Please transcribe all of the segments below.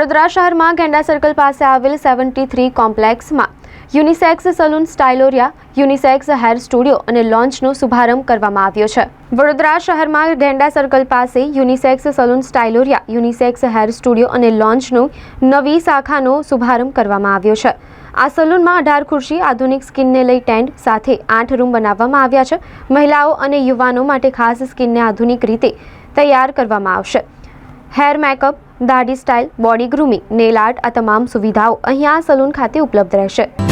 વડોદરા શહેરમાં ગેંડા સર્કલ પાસે આવેલ સેવન્ટી થ્રી કોમ્પ્લેક્સમાં unisex salon Styloria unisex hair studio અને લોન્ચનો શુભારંભ કરવામાં આવ્યો છે વડોદરા શહેરમાં ગેંડા સર્કલ પાસે unisex salon Styloria unisex hair studio અને લોન્ચનો નવી શાખાનો શુભારંભ કરવામાં આવ્યો છે આ સલૂનમાં અઢાર ખુરશી આધુનિક સ્કિનને લઈ ટેન્ટ સાથે આઠ રૂમ બનાવવામાં આવ્યા છે મહિલાઓ અને યુવાનો માટે ખાસ સ્કિનને આધુનિક રીતે તૈયાર કરવામાં આવશે હેર મેકઅપ દાઢી style body grooming nail art આ તમામ સુવિધાઓ અહીંયા આ સલૂન ખાતે ઉપલબ્ધ રહેશે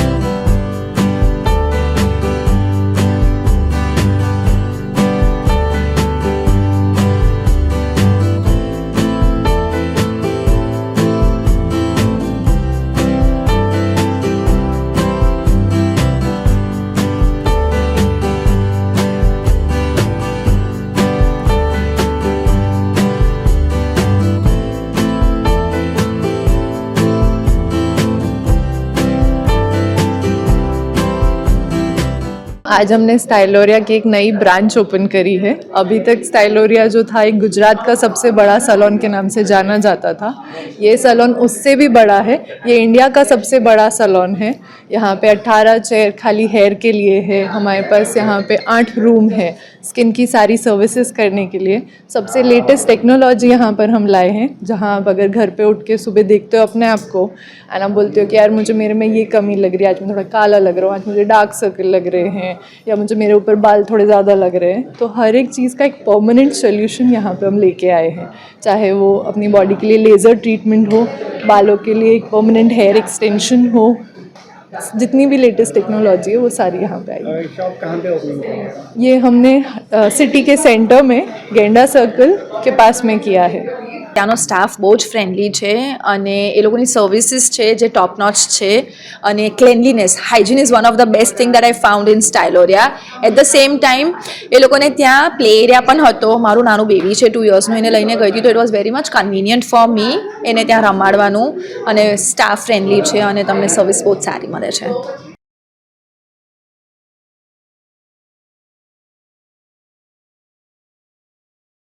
आज हमने स्टाइलोरिया की एक नई ब्रांच ओपन करी है अभी तक स्टाइलोरिया जो था एक गुजरात का सबसे बड़ा सलोन के नाम से जाना जाता था ये सलोन उससे भी बड़ा है ये इंडिया का सबसे बड़ा सलोन है यहाँ पे 18 चेयर खाली हेयर के लिए है हमारे पास यहाँ पे आठ रूम है स्किन की सारी सर्विसेज करने के लिए सबसे लेटेस्ट टेक्नोलॉजी यहाँ पर हम लाए हैं जहाँ आप अगर घर पर उठ के सुबह देखते हो अपने आप को एंड आप बोलते हो कि यार मुझे मेरे में ये कमी लग रही है आज मैं थोड़ा काला लग रहा हूँ आज मुझे डार्क सर्कल लग रहे हैं या मुझे मेरे ऊपर बाल थोड़े ज़्यादा लग रहे हैं तो हर एक चीज़ का एक परमानेंट सोल्यूशन यहाँ पर हम लेके आए हैं चाहे वो अपनी बॉडी के लिए लेज़र ट्रीटमेंट हो बालों के लिए एक परमानेंट हेयर एक्सटेंशन हो जितनी भी लेटेस्ट टेक्नोलॉजी है वो सारी यहाँ पे आई ये हमने आ, सिटी के सेंटर में गेंडा सर्कल के पास में किया है ત્યાંનો સ્ટાફ બહુ જ ફ્રેન્ડલી છે અને એ લોકોની સર્વિસીસ છે જે ટોપ નોચ છે અને cleanliness hygiene is one of the best thing that I found in Styloria at the same time એ લોકોને ત્યાં પ્લે એરિયા પણ હતો મારું નાનું બેબી છે ટુ યર્સનું એને લઈને ગઈ હતી તો it was very much convenient for me એને ત્યાં રમાડવાનું અને સ્ટાફ ફ્રેન્ડલી છે અને તમને સર્વિસ બહુ જ સારી મળે છે